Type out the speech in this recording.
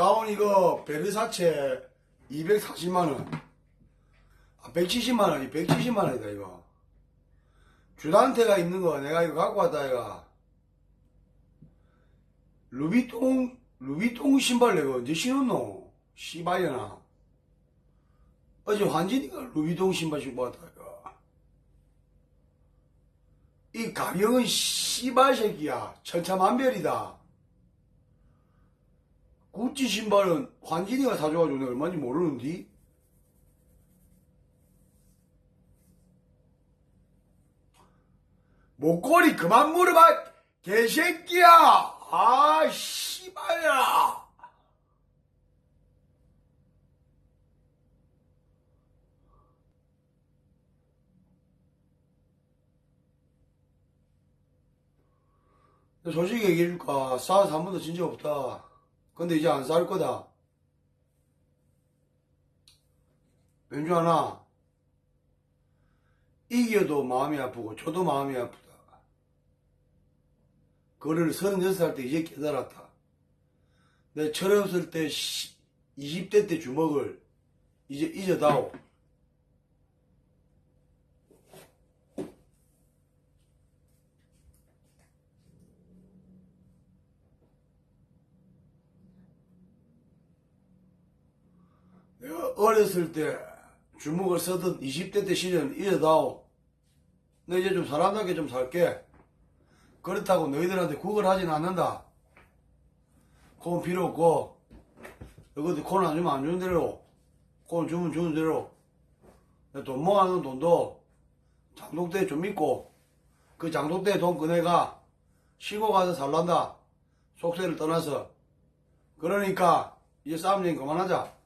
가운 이거 베르사체 240만원. 아, 170만원이 170만원이다, 이거. 주단태가 입는 거 내가 이거 갖고 왔다, 이거. 루비통, 루비통 신발 내가 언제 신었노? 씨발려나. 어제 환진이가 루비통 신발 신고 왔다, 이거. 이 가격은 씨발 새끼야. 천차만별이다. 구찌 신발은 환진이가 사줘가지고 내가 얼마인지 모르는디? 목걸이 그만 물어봐 개새끼야! 아 씨발야! 솔직히 얘기해줄까? 싸워서 한 번도 진적 없다 근데 이제 안 싸울 거다 왠줄 아나? 이겨도 마음이 아프고 저도 마음이 아프다. 그거를 36살 때 이제 깨달았다. 내 철없을 때 20대 때 주먹을 이제 잊어다오. 내가 어렸을 때 주먹을 쓰던 20대 때 시절 잊어다오. 너 이제 좀 사람답게 좀 살게. 그렇다고 너희들한테 구걸하진 않는다. 그건 필요 없고, 이것도 콘안 주면 안 주는 대로, 콘 주면 주는 대로, 내돈 모아놓은 돈도 장독대에 좀 있고, 그 장독대에 돈 꺼내가 쉬고 가서 살란다. 속세를 떠나서. 그러니까, 이제 싸움 얘기 그만하자.